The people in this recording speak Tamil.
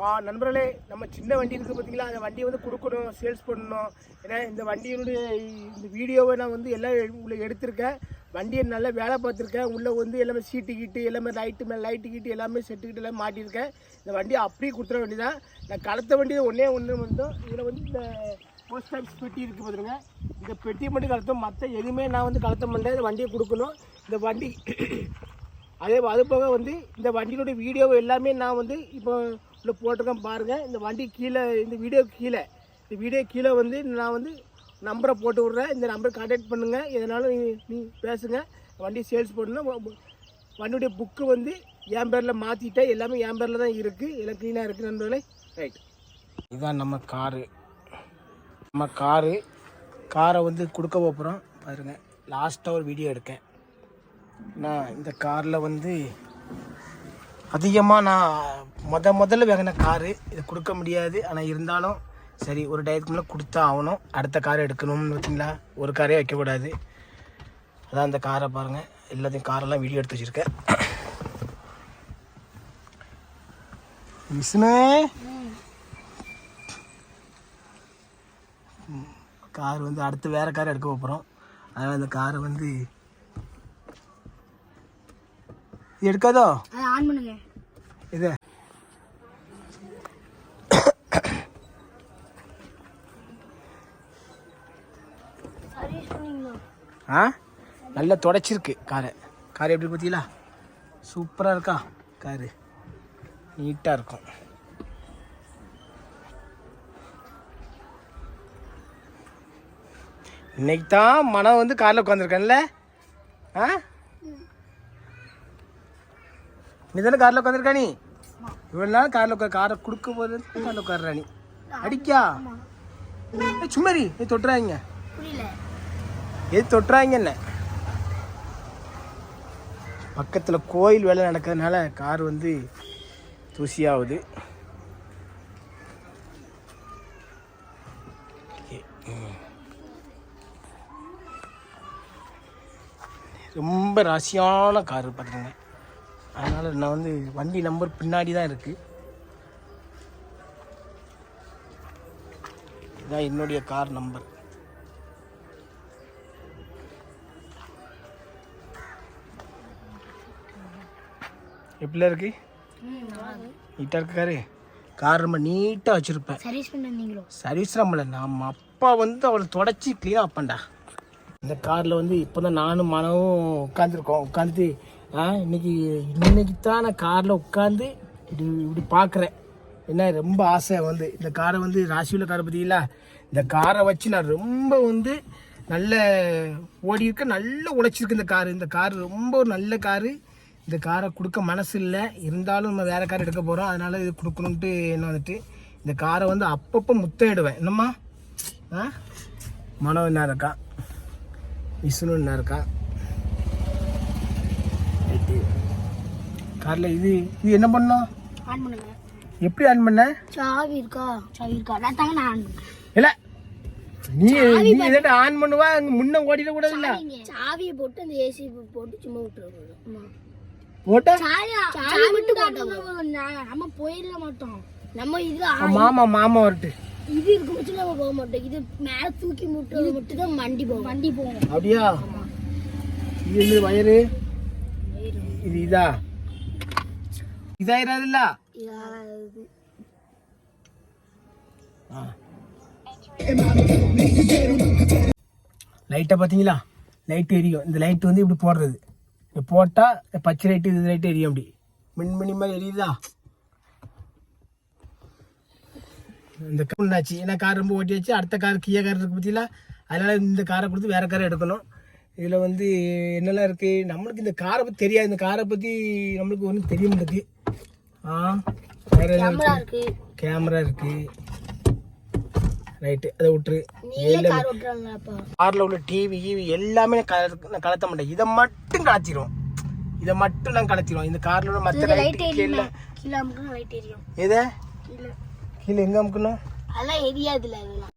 ஆ, நண்பர்களே நம்ம சின்ன வண்டி இருக்குது பார்த்தீங்களா அந்த வண்டியை வந்து கொடுக்கணும் சேல்ஸ் பண்ணணும். ஏன்னா இந்த வண்டியினுடைய இந்த வீடியோவை நான் வந்து எல்லாம் உள்ளே உள்ள எடுத்திருக்கேன். வண்டியை நல்லா வேலை பார்த்துருக்கேன். உள்ளே வந்து எல்லாமே சீட்டு கீட்டு எல்லாமே லைட்டு மேலே லைட்டு கீட்டு எல்லாமே செட்டு கிட்டு எல்லாம் மாட்டியிருக்கேன். இந்த வண்டியை அப்படியே கொடுத்துற வண்டி தான் நான் கலத்த வண்டியில் ஒன்றே ஒன்று வந்தோம் இதில் வந்து இந்த போஸ்ட் ஆஃபீஸ் பெட்டி இருக்குது பார்த்துருங்க இந்த பெட்டியை மட்டும் கலத்தோம் மற்ற எதுவுமே நான் வந்து கலத்த மாட்டேன் இந்த வண்டியை கொடுக்கணும். இந்த வண்டி அதே அது போக வந்து இந்த வண்டியினுடைய வீடியோவை எல்லாமே நான் வந்து இப்போ இல்லை போட்டிருக்கேன் பாருங்கள் இந்த வண்டி கீழே இந்த வீடியோ கீழே. இந்த வீடியோ கீழே வந்து நான் வந்து நம்பரை போட்டு விட்றேன். இந்த நம்பரை கான்டாக்ட் பண்ணுங்கள் எதனாலும் நீ நீ பேசுங்கள் வண்டி சேல்ஸ் பண்ணணும் வண்டியுடைய புக்கு வந்து என் பேரில் மாற்றிட்டேன் எல்லாமே என் பேரில் தான் இருக்குது எல்லாம் க்ளீனாக இருக்குது நண்பர்களே. ரைட் இதுதான் நம்ம காரு நம்ம காரு காரை வந்து கொடுக்க போகிறோம் பாருங்கள் லாஸ்ட்டாக ஒரு வீடியோ எடுக்கேன் நான் இந்த காரில் வந்து அதிகமாக நான் முத முதல்ல வாங்கின காரு இது கொடுக்க முடியாது. ஆனால் இருந்தாலும் சரி ஒரு டயத்துக்கு மேலே கொடுத்தா ஆகணும். அடுத்த கார் எடுக்கணும்னு பார்த்தீங்களா ஒரு காரே வைக்கக்கூடாது அதான் அந்த காரை பாருங்கள் எல்லாத்தையும் காரெல்லாம் வீடியோ எடுத்து வச்சுருக்கேன். மிஸ்னே கார் வந்து அடுத்து வேறு கார் எடுக்க போகிறோம் அதனால் அந்த காரை வந்து இது எடுக்காதோ? ஆன் பண்ணுங்க. இது. ஆ? நல்லா தொடச்சிருக்கு காரை. கார் எப்படி பார்த்தீங்களா சூப்பராக இருக்கா? காரு. நீட்டாக இருக்கும். இன்னைக்கு தான் மனம் வந்து காரில் உட்காந்துருக்கேன்ல ஆ? நீ தானே காரில் உட்காந்துருக்கா நீ? இவ்வளோ நாள் காரில் உட்கார காரை கொடுக்க போது காரில் உட்காடுறா நீ. அடிக்கா. சும்மாரி நீ தொட்டுறாங்க எது தொட்டுறாங்க என்ன? பக்கத்தில் கோயில் வேலை நடக்கிறதுனால கார் வந்து தூசியாகுது. ரொம்ப ராசியான கார் பார்த்துருங்க அதனால் நான் வந்து வண்டி நம்பர் பின்னாடி தான் இருக்குது இதான் என்னுடைய கார் நம்பர் எப்படிலாம் இருக்கு? நீட்டாக இருக்கு காரு ரொம்ப நீட்டாக வச்சுருப்பேன். சர்வீஸ் பண்ண நீங்களோ? சர்வீஸ் நம்மள நம்ம அப்பா வந்து அவளை தொடச்சி க்ளீனாக வைப்பேன்டா. இந்த காரில் வந்து இப்போ தான் நானும் மனவும் உட்காந்துருக்கோம் உட்காந்துட்டு இன்னைக்கு இன்னைக்கு தான் நான் காரில் உட்காந்து இப்படி இப்படி பார்க்குறேன் என்ன ரொம்ப ஆசை வந்து. இந்த காரை வந்து ராசியில் காரை பார்த்தீங்களா இந்த காரை வச்சு நான் ரொம்ப வந்து நல்ல ஓடி இருக்க நல்ல உழைச்சிருக்கு இந்த காரு. இந்த கார் ரொம்ப ஒரு நல்ல காரு. இந்த காரை கொடுக்க மனசு இல்லை. இருந்தாலும் நம்ம வேறு கார் எடுக்க போகிறோம் அதனால் இது கொடுக்கணுன்ட்டு என்ன வந்துட்டு இந்த காரை வந்து அப்பப்போ முத்தையிடுவேன் என்னம்மா? ஆ? மனோ என்ன இருக்கா? விஷ்ணு என்ன இருக்கா? காரில் இது இது என்ன பண்ணோம் ஆன் பண்ணுங்க எப்படி ஆன் பண்ண? சாவி இருக்கா? சாவி இருக்கா? நான் தாங்க நான் ஆன் பண்ணுறேன் இல்லை. நீ நீ எதாட்ட ஆன் பண்ணுவா? அங்கே முன்ன ஓடிட கூடாது இல்லை? சாவியை போட்டு அந்த ஏசி போட்டு சும்மா விட்டுருவோம் போட்டா? சாவி மட்டும் போட்டோம் நம்ம போயிட மாட்டோம். நம்ம இதுல ஆ- மாமா மாமா வரட்டு. இது இருக்கு மட்டும் நம்ம போக மாட்டோம். இது மேல தூக்கி முட்டு மட்டும் தான் வண்டி போகும். வண்டி போகும். அப்படியா? இது என்ன வயரு. இது இதா? இதாயிராதுல்ல இதாவது லைட்டை பார்த்தீங்களா லைட் எரியும் இந்த லைட் வந்து இப்படி போடுறது இப்படி போட்டால் இந்த பச்சை லைட்டு இது லைட்டு எரியும் அப்படி மின்மணி மாதிரி எரியுதா இந்த கார் ஏன்னா கார் ரொம்ப ஓட்டியாச்சு அடுத்த கார் கியா கார் இருக்கு பார்த்தீங்களா அதனால் இந்த காரை கொடுத்து வேறு காரை எடுக்கணும் இதில் வந்து என்னெல்லாம் இருக்குது நம்மளுக்கு இந்த காரை பற்றி தெரியாது இந்த காரை பற்றி நம்மளுக்கு ஒன்றும் தெரிய மாட்டேங்குது ஆ? வேற கேமரா இருக்கு இருக்கு. கேமரா இருக்கு. ரைட்டு அதை விட்டுரு. நீங்களே காரில் உள்ள டிவி எல்லாமே நான் கல- நான் கலத்த மாட்டேன். இதை மட்டும் கலத்திடுவோம் இதை மட்டும் நான் கலத்திடுவோம் இந்த காரில் உள்ள மற்ற லைட் எதை? கீழே. கீழே எங்கே அமுக்கணும்? அதெல்லாம் எரியாதுல அதெல்லாம்.